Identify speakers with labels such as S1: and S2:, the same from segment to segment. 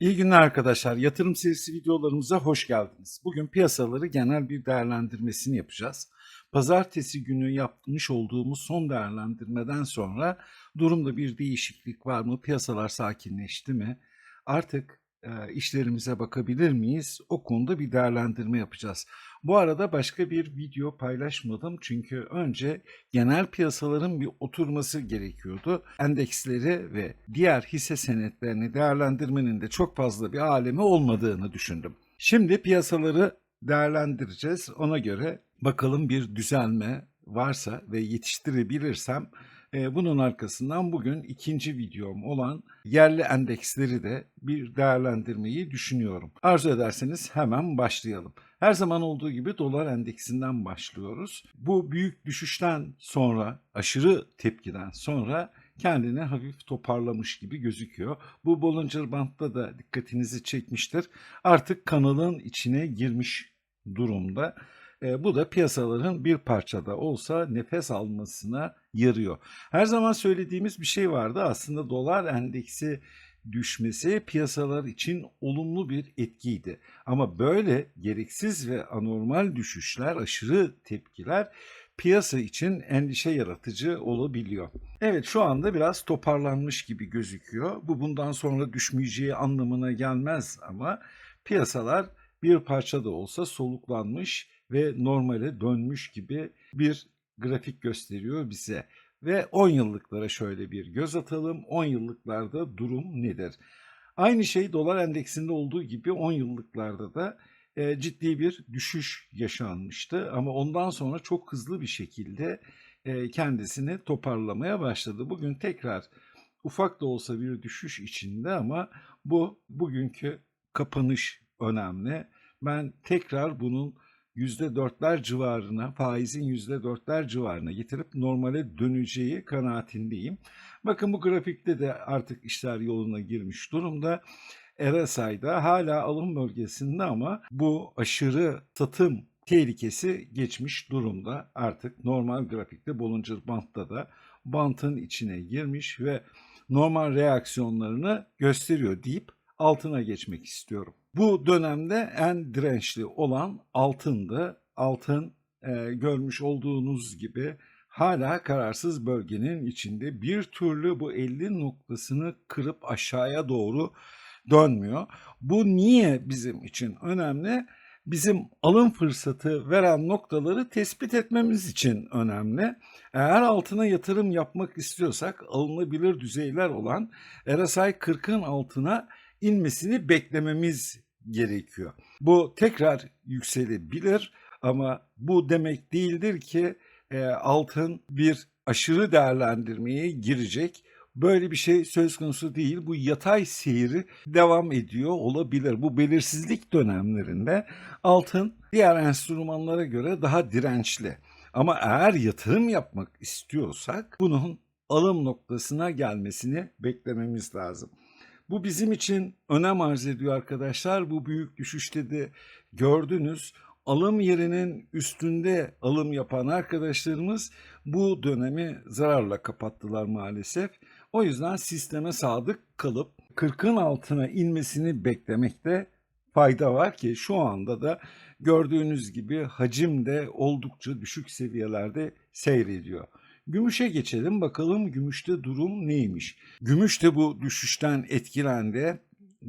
S1: İyi günler arkadaşlar. Yatırım serisi videolarımıza hoş geldiniz. Bugün piyasaları genel bir değerlendirmesini yapacağız. Pazartesi günü yapmış olduğumuz son değerlendirmeden sonra durumda bir değişiklik var mı? Piyasalar sakinleşti mi? Artık işlerimize bakabilir miyiz? O konuda bir değerlendirme yapacağız. Bu arada başka bir video paylaşmadım çünkü önce genel piyasaların bir oturması gerekiyordu. Endeksleri ve diğer hisse senetlerini değerlendirmenin de çok fazla bir alemi olmadığını düşündüm. Şimdi piyasaları değerlendireceğiz. Ona göre bakalım bir düzelme varsa ve yetiştirebilirsem bunun arkasından bugün ikinci videom olan yerli endeksleri de bir değerlendirmeyi düşünüyorum. Arzu ederseniz hemen başlayalım. Her zaman olduğu gibi dolar endeksinden başlıyoruz. Bu büyük düşüşten sonra, aşırı tepkiden sonra kendini hafif toparlamış gibi gözüküyor. Bu Bollinger Band'da da dikkatinizi çekmiştir. Artık kanalın içine girmiş durumda. E, bu da piyasaların bir parçada olsa nefes almasına yarıyor. Her zaman söylediğimiz bir şey vardı. Aslında dolar endeksi düşmesi piyasalar için olumlu bir etkiydi. Ama böyle gereksiz ve anormal düşüşler, aşırı tepkiler piyasa için endişe yaratıcı olabiliyor. Evet şu anda biraz toparlanmış gibi gözüküyor. Bu bundan sonra düşmeyeceği anlamına gelmez ama piyasalar bir parça da olsa soluklanmış ve normale dönmüş gibi bir grafik gösteriyor bize. Ve 10 yıllıklara şöyle bir göz atalım. 10 yıllıklarda durum nedir? Aynı şey dolar endeksinde olduğu gibi 10 yıllıklarda da e, ciddi bir düşüş yaşanmıştı. Ama ondan sonra çok hızlı bir şekilde e, kendisini toparlamaya başladı. Bugün tekrar ufak da olsa bir düşüş içinde ama bu bugünkü kapanış önemli. Ben tekrar bunun %4'ler civarına, faizin %4'ler civarına getirip normale döneceği kanaatindeyim. Bakın bu grafikte de artık işler yoluna girmiş durumda. RSI'da hala alım bölgesinde ama bu aşırı satım tehlikesi geçmiş durumda. Artık normal grafikte Bollinger Band'da da bantın içine girmiş ve normal reaksiyonlarını gösteriyor deyip altına geçmek istiyorum. Bu dönemde en dirençli olan altındı. Altın e, görmüş olduğunuz gibi hala kararsız bölgenin içinde bir türlü bu 50 noktasını kırıp aşağıya doğru dönmüyor. Bu niye bizim için önemli? Bizim alım fırsatı veren noktaları tespit etmemiz için önemli. Eğer altına yatırım yapmak istiyorsak alınabilir düzeyler olan RSI 40'ın altına inmesini beklememiz gerekiyor. Bu tekrar yükselebilir ama bu demek değildir ki e, altın bir aşırı değerlendirmeye girecek. Böyle bir şey söz konusu değil. Bu yatay seyri devam ediyor olabilir. Bu belirsizlik dönemlerinde altın diğer enstrümanlara göre daha dirençli. Ama eğer yatırım yapmak istiyorsak bunun alım noktasına gelmesini beklememiz lazım. Bu bizim için önem arz ediyor arkadaşlar. Bu büyük düşüşte de gördünüz. Alım yerinin üstünde alım yapan arkadaşlarımız bu dönemi zararla kapattılar maalesef. O yüzden sisteme sadık kalıp 40'ın altına inmesini beklemekte fayda var ki şu anda da gördüğünüz gibi hacim de oldukça düşük seviyelerde seyrediyor. Gümüşe geçelim bakalım gümüşte durum neymiş? Gümüş de bu düşüşten etkilendi.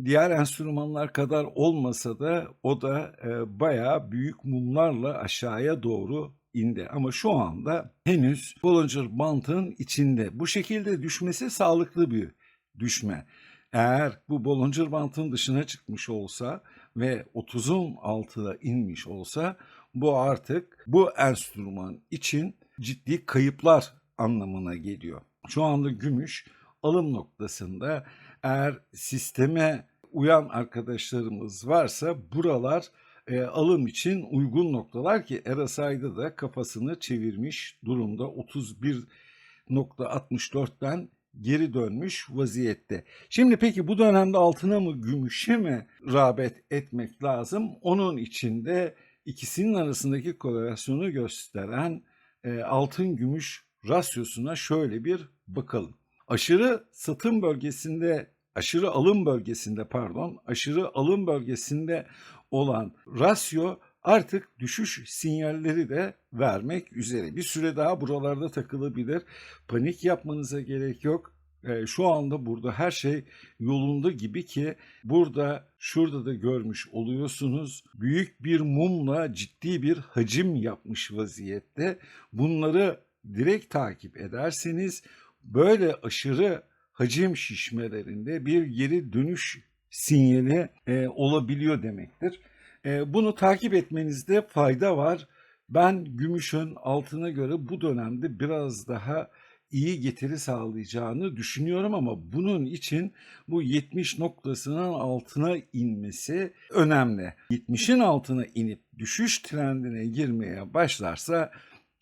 S1: Diğer enstrümanlar kadar olmasa da o da e, bayağı büyük mumlarla aşağıya doğru indi. Ama şu anda henüz Bollinger Band'ın içinde. Bu şekilde düşmesi sağlıklı bir düşme. Eğer bu Bollinger Band'ın dışına çıkmış olsa ve 30'un altına inmiş olsa bu artık bu enstrüman için ciddi kayıplar anlamına geliyor. Şu anda gümüş alım noktasında eğer sisteme uyan arkadaşlarımız varsa buralar e, alım için uygun noktalar ki RSI'da da kafasını çevirmiş durumda 31.64'ten geri dönmüş vaziyette. Şimdi peki bu dönemde altına mı gümüşe mi rağbet etmek lazım? Onun içinde ikisinin arasındaki korelasyonu gösteren e, altın gümüş rasyosuna şöyle bir bakalım. Aşırı satım bölgesinde aşırı alım bölgesinde pardon aşırı alım bölgesinde olan rasyo artık düşüş sinyalleri de vermek üzere. Bir süre daha buralarda takılabilir. Panik yapmanıza gerek yok. Ee, şu anda burada her şey yolunda gibi ki burada şurada da görmüş oluyorsunuz. Büyük bir mumla ciddi bir hacim yapmış vaziyette. Bunları direkt takip ederseniz böyle aşırı hacim şişmelerinde bir geri dönüş sinyali e, olabiliyor demektir. E, bunu takip etmenizde fayda var. Ben gümüşün altına göre bu dönemde biraz daha iyi getiri sağlayacağını düşünüyorum ama bunun için bu 70 noktasının altına inmesi önemli. 70'in altına inip düşüş trendine girmeye başlarsa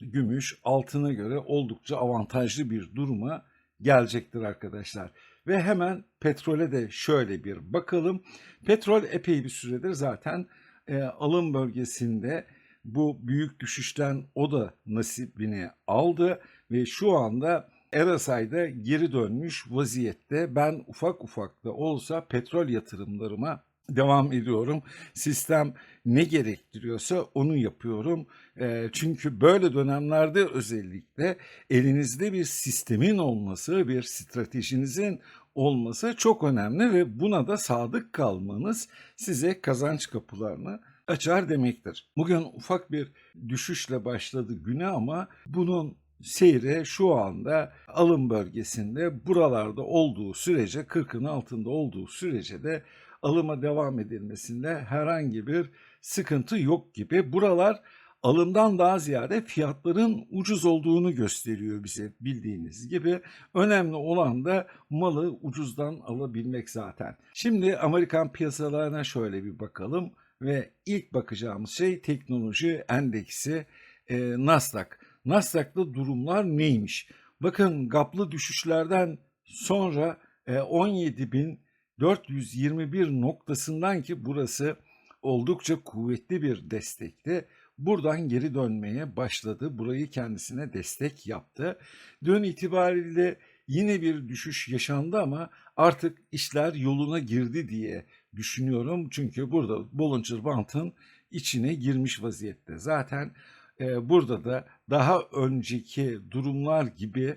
S1: gümüş altına göre oldukça avantajlı bir duruma gelecektir arkadaşlar. Ve hemen petrole de şöyle bir bakalım. Petrol epey bir süredir zaten e, alım bölgesinde bu büyük düşüşten o da nasibini aldı ve şu anda RSI'da geri dönmüş vaziyette. Ben ufak ufak da olsa petrol yatırımlarıma devam ediyorum. Sistem ne gerektiriyorsa onu yapıyorum. E, çünkü böyle dönemlerde özellikle elinizde bir sistemin olması, bir stratejinizin olması çok önemli ve buna da sadık kalmanız size kazanç kapılarını açar demektir. Bugün ufak bir düşüşle başladı güne ama bunun seyre şu anda alım bölgesinde buralarda olduğu sürece 40'ın altında olduğu sürece de alıma devam edilmesinde herhangi bir sıkıntı yok gibi. Buralar alımdan daha ziyade fiyatların ucuz olduğunu gösteriyor bize bildiğiniz gibi. Önemli olan da malı ucuzdan alabilmek zaten. Şimdi Amerikan piyasalarına şöyle bir bakalım ve ilk bakacağımız şey teknoloji endeksi e, Nasdaq. Nasdaq'ta durumlar neymiş? Bakın gaplı düşüşlerden sonra e, 17.421 noktasından ki burası oldukça kuvvetli bir destekti. Buradan geri dönmeye başladı. Burayı kendisine destek yaptı. Dün itibariyle yine bir düşüş yaşandı ama artık işler yoluna girdi diye düşünüyorum. Çünkü burada Bollinger Band'ın içine girmiş vaziyette. Zaten e, burada da daha önceki durumlar gibi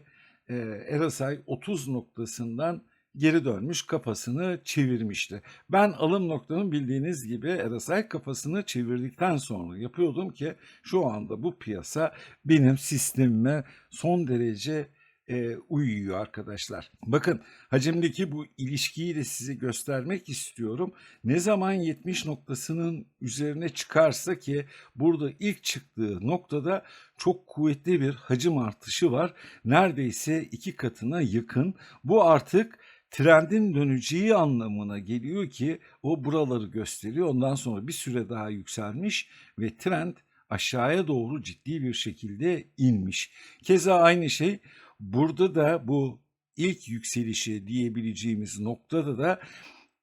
S1: e, RSI 30 noktasından geri dönmüş kafasını çevirmişti. Ben alım noktamı bildiğiniz gibi RSI kafasını çevirdikten sonra yapıyordum ki şu anda bu piyasa benim sistemime son derece e, uyuyor arkadaşlar. Bakın hacimdeki bu ilişkiyi de size göstermek istiyorum. Ne zaman 70 noktasının üzerine çıkarsa ki burada ilk çıktığı noktada çok kuvvetli bir hacim artışı var. Neredeyse iki katına yakın. Bu artık trendin döneceği anlamına geliyor ki o buraları gösteriyor. Ondan sonra bir süre daha yükselmiş ve trend aşağıya doğru ciddi bir şekilde inmiş. Keza aynı şey burada da bu ilk yükselişi diyebileceğimiz noktada da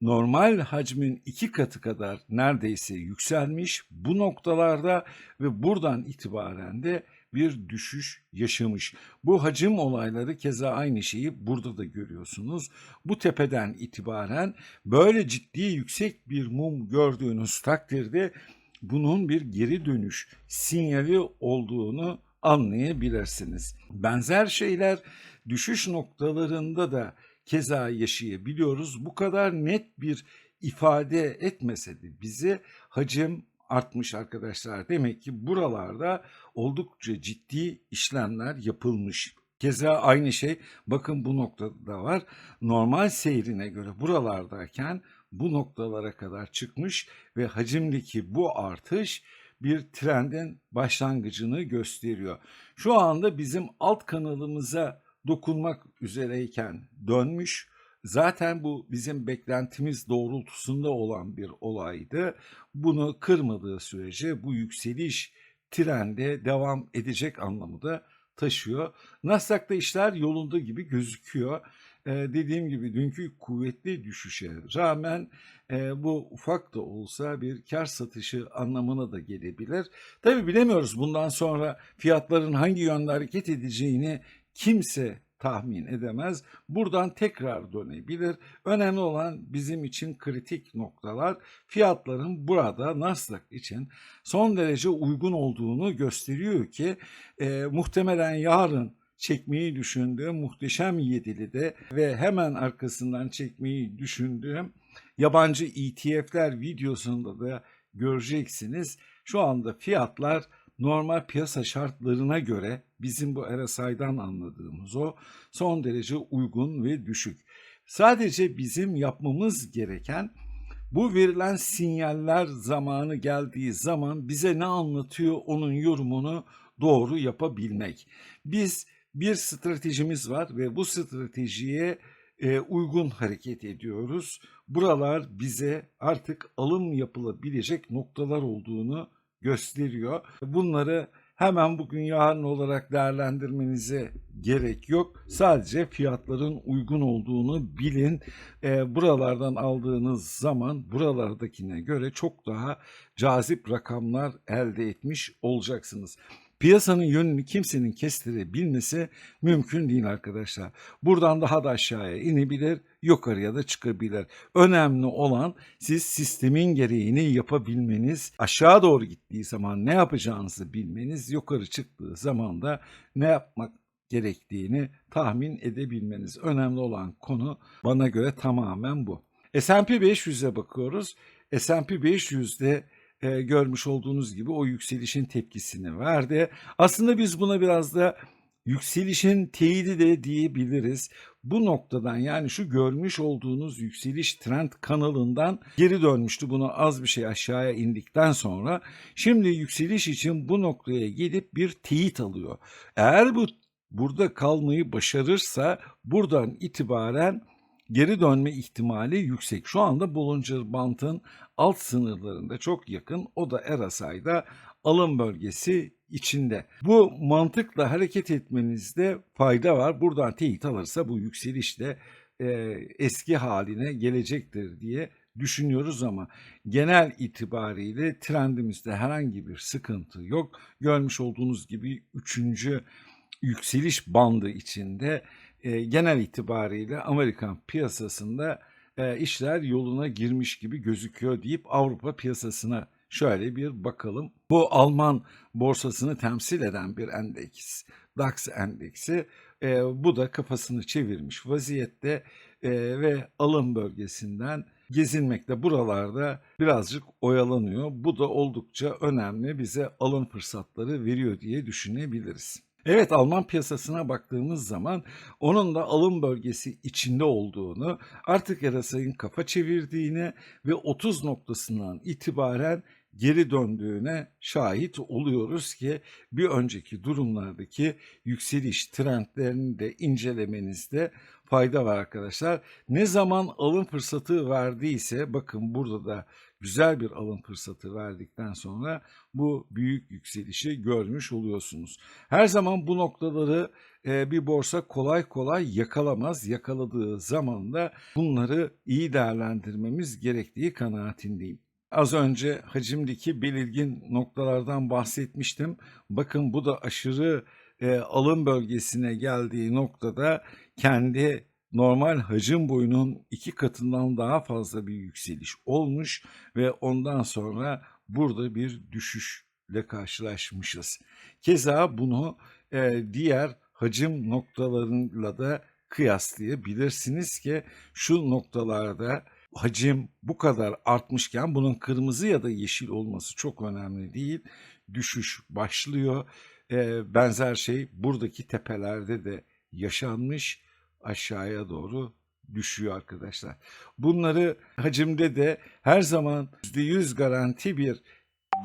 S1: normal hacmin iki katı kadar neredeyse yükselmiş bu noktalarda ve buradan itibaren de bir düşüş yaşamış. Bu hacim olayları keza aynı şeyi burada da görüyorsunuz. Bu tepeden itibaren böyle ciddi yüksek bir mum gördüğünüz takdirde bunun bir geri dönüş sinyali olduğunu anlayabilirsiniz. Benzer şeyler düşüş noktalarında da keza yaşayabiliyoruz. Bu kadar net bir ifade etmese de bizi hacim artmış arkadaşlar. Demek ki buralarda oldukça ciddi işlemler yapılmış. Keza aynı şey bakın bu noktada var. Normal seyrine göre buralardayken bu noktalara kadar çıkmış ve hacimdeki bu artış bir trendin başlangıcını gösteriyor. Şu anda bizim alt kanalımıza dokunmak üzereyken dönmüş. Zaten bu bizim beklentimiz doğrultusunda olan bir olaydı. Bunu kırmadığı sürece bu yükseliş trende devam edecek anlamı da taşıyor. Nasdaq'ta işler yolunda gibi gözüküyor. Ee, dediğim gibi dünkü kuvvetli düşüşe rağmen e, bu ufak da olsa bir kar satışı anlamına da gelebilir. Tabi bilemiyoruz bundan sonra fiyatların hangi yönde hareket edeceğini kimse tahmin edemez. Buradan tekrar dönebilir. Önemli olan bizim için kritik noktalar fiyatların burada Nasdaq için son derece uygun olduğunu gösteriyor ki e, muhtemelen yarın çekmeyi düşündüğüm muhteşem yedili ve hemen arkasından çekmeyi düşündüğüm yabancı ETF'ler videosunda da göreceksiniz. Şu anda fiyatlar normal piyasa şartlarına göre bizim bu RSI'dan anladığımız o son derece uygun ve düşük. Sadece bizim yapmamız gereken bu verilen sinyaller zamanı geldiği zaman bize ne anlatıyor onun yorumunu doğru yapabilmek. Biz bir stratejimiz var ve bu stratejiye e, uygun hareket ediyoruz. Buralar bize artık alım yapılabilecek noktalar olduğunu gösteriyor. Bunları hemen bugün yarın olarak değerlendirmenize gerek yok. Sadece fiyatların uygun olduğunu bilin. E, buralardan aldığınız zaman buralardakine göre çok daha cazip rakamlar elde etmiş olacaksınız. Piyasanın yönünü kimsenin kestirebilmesi mümkün değil arkadaşlar. Buradan daha da aşağıya inebilir, yukarıya da çıkabilir. Önemli olan siz sistemin gereğini yapabilmeniz, aşağı doğru gittiği zaman ne yapacağınızı bilmeniz, yukarı çıktığı zaman da ne yapmak gerektiğini tahmin edebilmeniz. Önemli olan konu bana göre tamamen bu. S&P 500'e bakıyoruz. S&P 500'de e, görmüş olduğunuz gibi o yükselişin tepkisini verdi. Aslında biz buna biraz da yükselişin teyidi de diyebiliriz. Bu noktadan yani şu görmüş olduğunuz yükseliş trend kanalından geri dönmüştü. Bunu az bir şey aşağıya indikten sonra şimdi yükseliş için bu noktaya gelip bir teyit alıyor. Eğer bu burada kalmayı başarırsa buradan itibaren geri dönme ihtimali yüksek. Şu anda Bollinger Band'ın alt sınırlarında çok yakın. O da RSI'da alım bölgesi içinde. Bu mantıkla hareket etmenizde fayda var. Buradan teyit alırsa bu yükseliş de e, eski haline gelecektir diye düşünüyoruz ama genel itibariyle trendimizde herhangi bir sıkıntı yok. Görmüş olduğunuz gibi üçüncü yükseliş bandı içinde e, genel itibariyle Amerikan piyasasında e, işler yoluna girmiş gibi gözüküyor deyip Avrupa piyasasına şöyle bir bakalım. Bu Alman borsasını temsil eden bir endeks, DAX endeksi. E, bu da kafasını çevirmiş vaziyette ve alım bölgesinden gezinmekte buralarda birazcık oyalanıyor. Bu da oldukça önemli bize alım fırsatları veriyor diye düşünebiliriz. Evet Alman piyasasına baktığımız zaman onun da alım bölgesi içinde olduğunu, artık RSI'nin kafa çevirdiğini ve 30 noktasından itibaren geri döndüğüne şahit oluyoruz ki bir önceki durumlardaki yükseliş trendlerini de incelemenizde fayda var arkadaşlar. Ne zaman alım fırsatı verdiyse bakın burada da güzel bir alım fırsatı verdikten sonra bu büyük yükselişi görmüş oluyorsunuz. Her zaman bu noktaları e, bir borsa kolay kolay yakalamaz. Yakaladığı zaman da bunları iyi değerlendirmemiz gerektiği kanaatindeyim. Az önce hacimdeki belirgin noktalardan bahsetmiştim. Bakın bu da aşırı e, alım bölgesine geldiği noktada kendi normal hacim boyunun iki katından daha fazla bir yükseliş olmuş ve ondan sonra burada bir düşüşle karşılaşmışız. Keza bunu e, diğer hacim noktalarıyla da kıyaslayabilirsiniz ki şu noktalarda hacim bu kadar artmışken bunun kırmızı ya da yeşil olması çok önemli değil. Düşüş başlıyor. E, benzer şey buradaki tepelerde de yaşanmış aşağıya doğru düşüyor arkadaşlar. Bunları hacimde de her zaman %100 garanti bir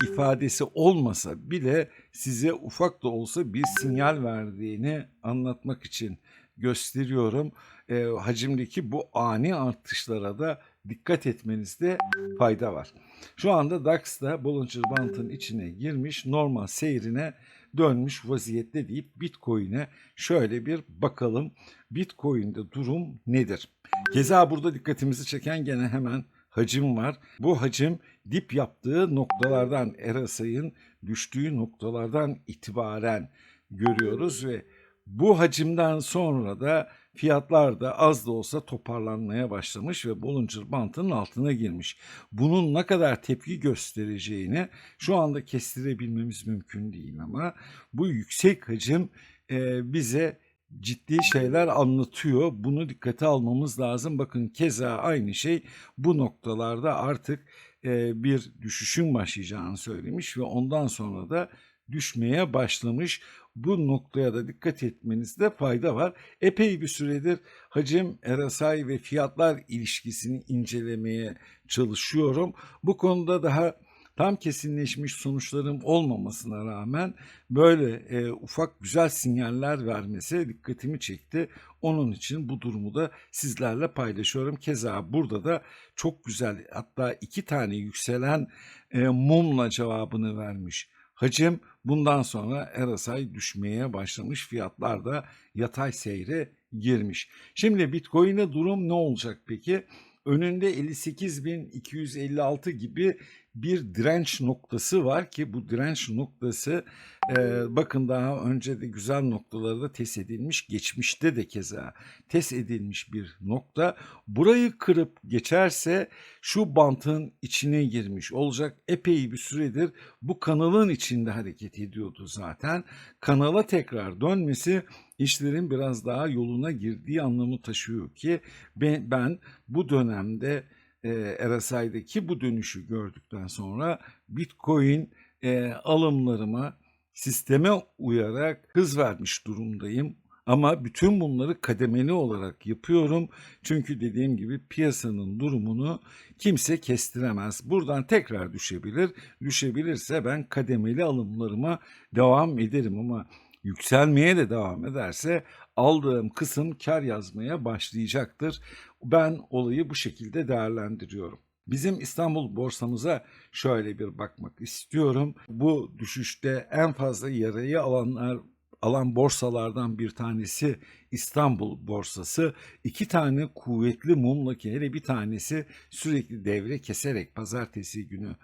S1: ifadesi olmasa bile size ufak da olsa bir sinyal verdiğini anlatmak için gösteriyorum. E, hacimdeki bu ani artışlara da dikkat etmenizde fayda var. Şu anda DAX da Bollinger Band'ın içine girmiş normal seyrine dönmüş vaziyette deyip Bitcoin'e şöyle bir bakalım. Bitcoin'de durum nedir? Keza burada dikkatimizi çeken gene hemen hacim var. Bu hacim dip yaptığı noktalardan RSI'nin düştüğü noktalardan itibaren görüyoruz ve Bu hacimden sonra da fiyatlar da az da olsa toparlanmaya başlamış ve Bollinger Band'ın altına girmiş. Bunun ne kadar tepki göstereceğini şu anda kestirebilmemiz mümkün değil ama bu yüksek hacim e, bize ciddi şeyler anlatıyor. Bunu dikkate almamız lazım. Bakın keza aynı şey bu noktalarda artık e, bir düşüşün başlayacağını söylemiş ve ondan sonra da düşmeye başlamış. Bu noktaya da dikkat etmenizde fayda var. Epey bir süredir hacim, RSI ve fiyatlar ilişkisini incelemeye çalışıyorum. Bu konuda daha tam kesinleşmiş sonuçlarım olmamasına rağmen böyle e, ufak güzel sinyaller vermesi dikkatimi çekti. Onun için bu durumu da sizlerle paylaşıyorum. Keza burada da çok güzel hatta iki tane yükselen e, mumla cevabını vermiş. Hacim bundan sonra RSI düşmeye başlamış fiyatlar da yatay seyre girmiş. Şimdi Bitcoin'e durum ne olacak peki? Önünde 58.256 gibi bir direnç noktası var ki bu direnç noktası e, bakın daha önce de güzel noktalarda test edilmiş geçmişte de keza test edilmiş bir nokta. Burayı kırıp geçerse şu bantın içine girmiş olacak. Epey bir süredir bu kanalın içinde hareket ediyordu zaten. Kanala tekrar dönmesi işlerin biraz daha yoluna girdiği anlamı taşıyor ki ben, ben bu dönemde e, RSI'deki bu dönüşü gördükten sonra Bitcoin e, alımlarıma sisteme uyarak hız vermiş durumdayım. Ama bütün bunları kademeli olarak yapıyorum. Çünkü dediğim gibi piyasanın durumunu kimse kestiremez. Buradan tekrar düşebilir. Düşebilirse ben kademeli alımlarıma devam ederim ama yükselmeye de devam ederse aldığım kısım kar yazmaya başlayacaktır. Ben olayı bu şekilde değerlendiriyorum. Bizim İstanbul borsamıza şöyle bir bakmak istiyorum. Bu düşüşte en fazla yarayı alanlar alan borsalardan bir tanesi İstanbul borsası. İki tane kuvvetli mumla ki hele bir tanesi sürekli devre keserek pazartesi günü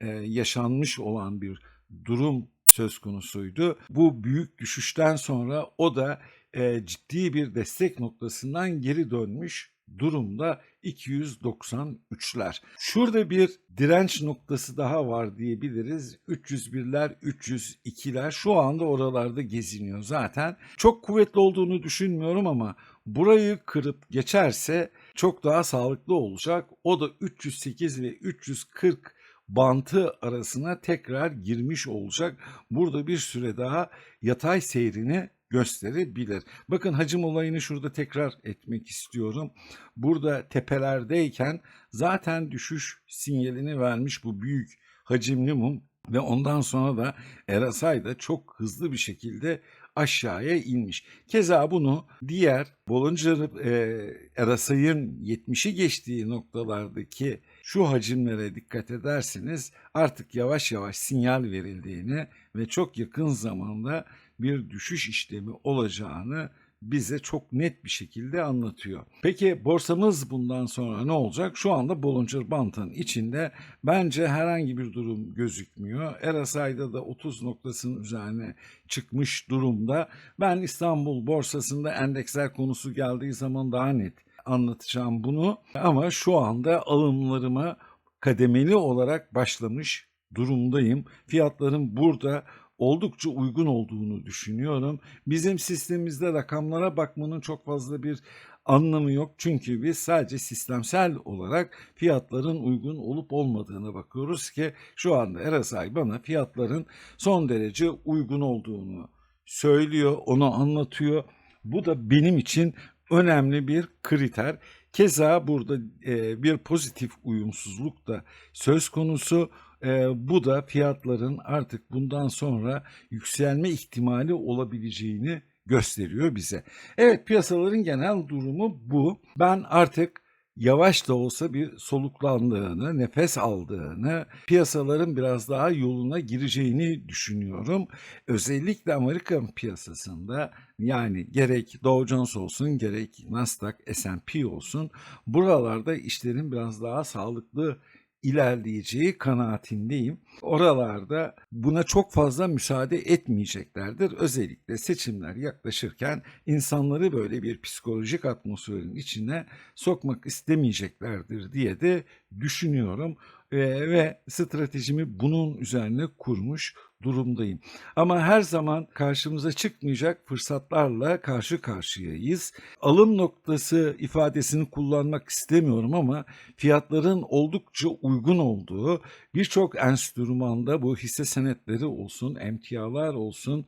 S1: e, yaşanmış olan bir durum söz konusuydu. Bu büyük düşüşten sonra o da e, ciddi bir destek noktasından geri dönmüş durumda 293'ler. Şurada bir direnç noktası daha var diyebiliriz. 301'ler, 302'ler şu anda oralarda geziniyor zaten. Çok kuvvetli olduğunu düşünmüyorum ama burayı kırıp geçerse çok daha sağlıklı olacak. O da 308 ve 340 bantı arasına tekrar girmiş olacak. Burada bir süre daha yatay seyrini gösterebilir. Bakın hacim olayını şurada tekrar etmek istiyorum. Burada tepelerdeyken zaten düşüş sinyalini vermiş bu büyük hacimli mum ve ondan sonra da RSI da çok hızlı bir şekilde aşağıya inmiş. Keza bunu diğer Bollinger e, RSI'nin 70'i geçtiği noktalardaki şu hacimlere dikkat ederseniz artık yavaş yavaş sinyal verildiğini ve çok yakın zamanda bir düşüş işlemi olacağını bize çok net bir şekilde anlatıyor. Peki borsamız bundan sonra ne olacak? Şu anda Bollinger Band'ın içinde bence herhangi bir durum gözükmüyor. RSI'da da 30 noktasının üzerine çıkmış durumda. Ben İstanbul borsasında endeksler konusu geldiği zaman daha net anlatacağım bunu. Ama şu anda alımlarıma kademeli olarak başlamış durumdayım. Fiyatların burada oldukça uygun olduğunu düşünüyorum. Bizim sistemimizde rakamlara bakmanın çok fazla bir anlamı yok. Çünkü biz sadece sistemsel olarak fiyatların uygun olup olmadığına bakıyoruz ki şu anda RSI bana fiyatların son derece uygun olduğunu söylüyor, onu anlatıyor. Bu da benim için önemli bir kriter. Keza burada e, bir pozitif uyumsuzluk da söz konusu. E, bu da fiyatların artık bundan sonra yükselme ihtimali olabileceğini gösteriyor bize. Evet piyasaların genel durumu bu. Ben artık yavaş da olsa bir soluklandığını, nefes aldığını, piyasaların biraz daha yoluna gireceğini düşünüyorum. Özellikle Amerikan piyasasında yani gerek Dow Jones olsun gerek Nasdaq, S&P olsun buralarda işlerin biraz daha sağlıklı ilerleyeceği kanaatindeyim. Oralarda buna çok fazla müsaade etmeyeceklerdir. Özellikle seçimler yaklaşırken insanları böyle bir psikolojik atmosferin içine sokmak istemeyeceklerdir diye de düşünüyorum. Eee, ve stratejimi bunun üzerine kurmuş durumdayım. Ama her zaman karşımıza çıkmayacak fırsatlarla karşı karşıyayız. Alım noktası ifadesini kullanmak istemiyorum ama fiyatların oldukça uygun olduğu birçok enstrümanda bu hisse senetleri olsun, emtialar olsun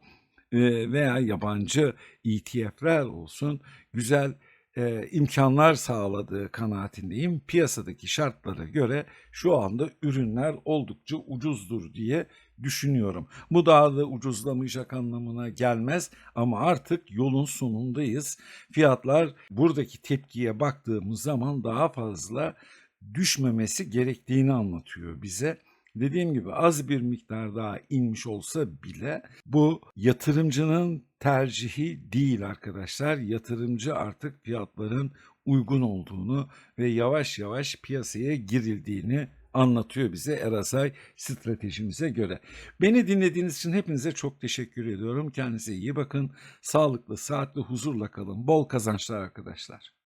S1: eee, veya yabancı ETF'ler olsun güzel eee, imkanlar sağladığı kanaatindeyim. Piyasadaki şartlara göre şu anda ürünler oldukça ucuzdur diye düşünüyorum. Bu daha da ucuzlamayacak anlamına gelmez ama artık yolun sonundayız. Fiyatlar buradaki tepkiye baktığımız zaman daha fazla düşmemesi gerektiğini anlatıyor bize. Dediğim gibi az bir miktar daha inmiş olsa bile bu yatırımcının tercihi değil arkadaşlar. Yatırımcı artık fiyatların uygun olduğunu ve yavaş yavaş piyasaya girildiğini anlatıyor bize Erasay stratejimize göre. Beni dinlediğiniz için hepinize çok teşekkür ediyorum. Kendinize iyi bakın. Sağlıklı, saatli, huzurla kalın. Bol kazançlar arkadaşlar.